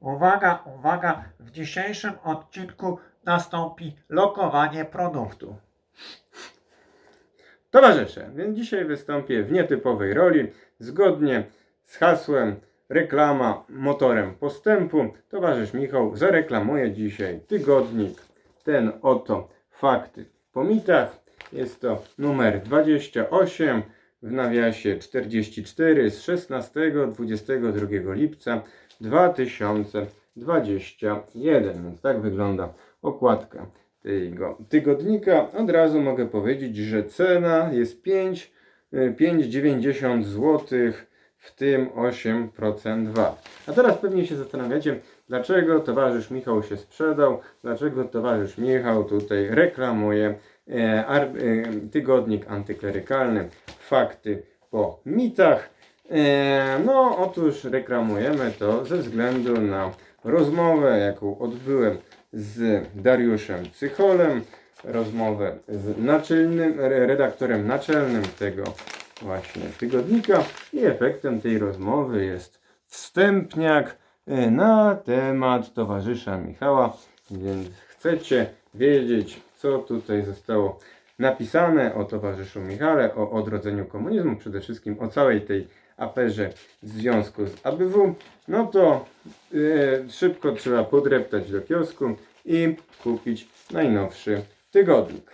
Uwaga, uwaga, w dzisiejszym odcinku nastąpi lokowanie produktu. Towarzysze, więc dzisiaj wystąpię w nietypowej roli, zgodnie z hasłem reklama motorem postępu. Towarzysz Michał zareklamuje dzisiaj tygodnik, ten oto fakty po mitach. Jest to numer 28 w nawiasie 44 z 16-22 lipca 2021. Więc tak wygląda okładka tego tygodnika. Od razu mogę powiedzieć, że cena jest 5, y, 5,90 zł, w tym 8% VAT. A teraz pewnie się zastanawiacie, dlaczego towarzysz Michał się sprzedał, dlaczego towarzysz Michał tutaj reklamuje e, ar, e, tygodnik antyklerykalny, fakty po mitach. E, no, otóż reklamujemy to ze względu na rozmowę, jaką odbyłem z Dariuszem Cycholem, rozmowę z naczelnym, re- redaktorem naczelnym tego właśnie tygodnika i efektem tej rozmowy jest wstępniak e, na temat towarzysza Michała, więc chcecie wiedzieć, co tutaj zostało napisane o towarzyszu Michale, o odrodzeniu komunizmu, przede wszystkim o całej tej aferze w związku z ABW, no to e, szybko trzeba podreptać do kiosku i kupić najnowszy tygodnik.